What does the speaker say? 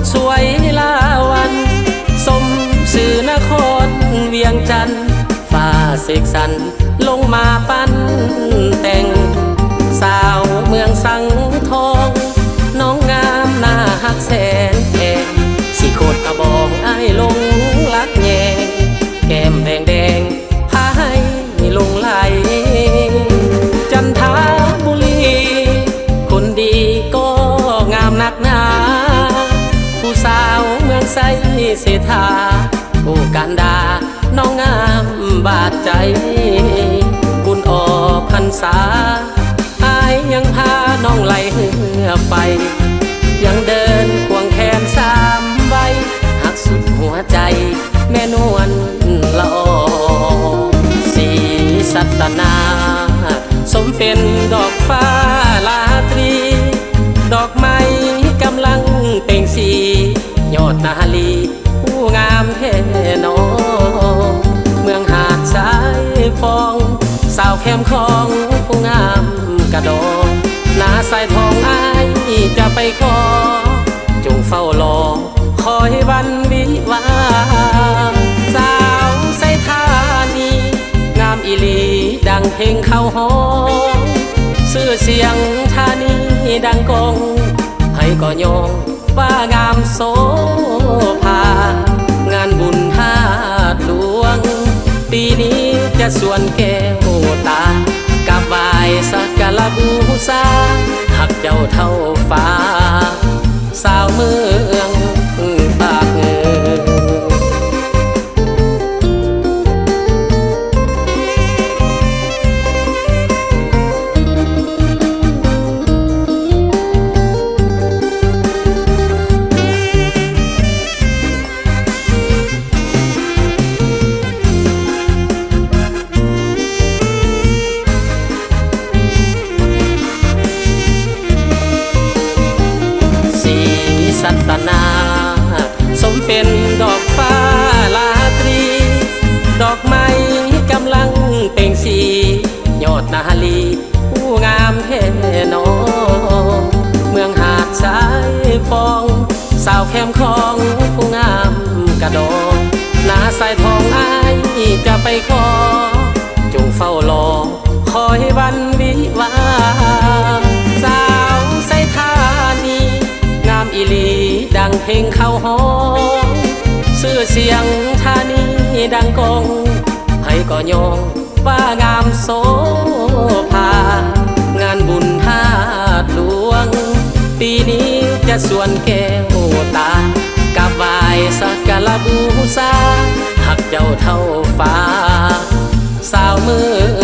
ดสวยลาวันสมสื่อนครเวียงจันทร์ฟ้าเสกสรรลงมาปั้นแต่ง สาวเมืองสังทอง น้องงามหน้าหักแสนแพงสีโคตรกระบองไอ้ายลงลักแยง แก้มแดงแดงพาให้ลงไหล จันทบุรี คนดีก็งามนักหนาาวเมืองไซเสถาผู้กันดา น้องงามบาดใจบุญออกพรรษาอายยังพาน้องไหลเหือไป ยังเดินควงแขนสามใบหักสุดหัวใจ แม่นวลละอสีสัตนา สมเป็นดอกาลีผู้งามแท่นอเมืองหาดสายฟอง สาวเข้มของผู้งามกระดองนาสายทองอายจะไปขอ จงเฝ้ารอคอยวันวิวาสาวใสท่านีงามอีลีดังเพลงเข้าห้องชื่อเสียงท่านีดังกองให้ก็ยองว่างามโส ภางานบุญธาตุหลวง ปีนี้จะสวนแก้วตากับไหวายสักการะบูชาหักเจ้าเท่าฟ้า สาวมือ สัตนา สมเป็นดอกฟ้าลาตรี ดอกไม้กำลังเป่งสี ยอดนาลีผู้งามแท่นอเมืองหาดสายฟอง สาวแคมของผู้งามกระดองนาสายทองอายจะไปขอ จงเฝ้ารอคอยวันวิวา งเพลงเข้าห้องชื่อเสียงท่านีดังกองให้ก็ยองว่างามโสภางานบุญธาตุหลวง ปีนี้จะส่วนแก้วตากับไวายสักการะบูชาหักเจ้าเท่าฟ้า สาวมือ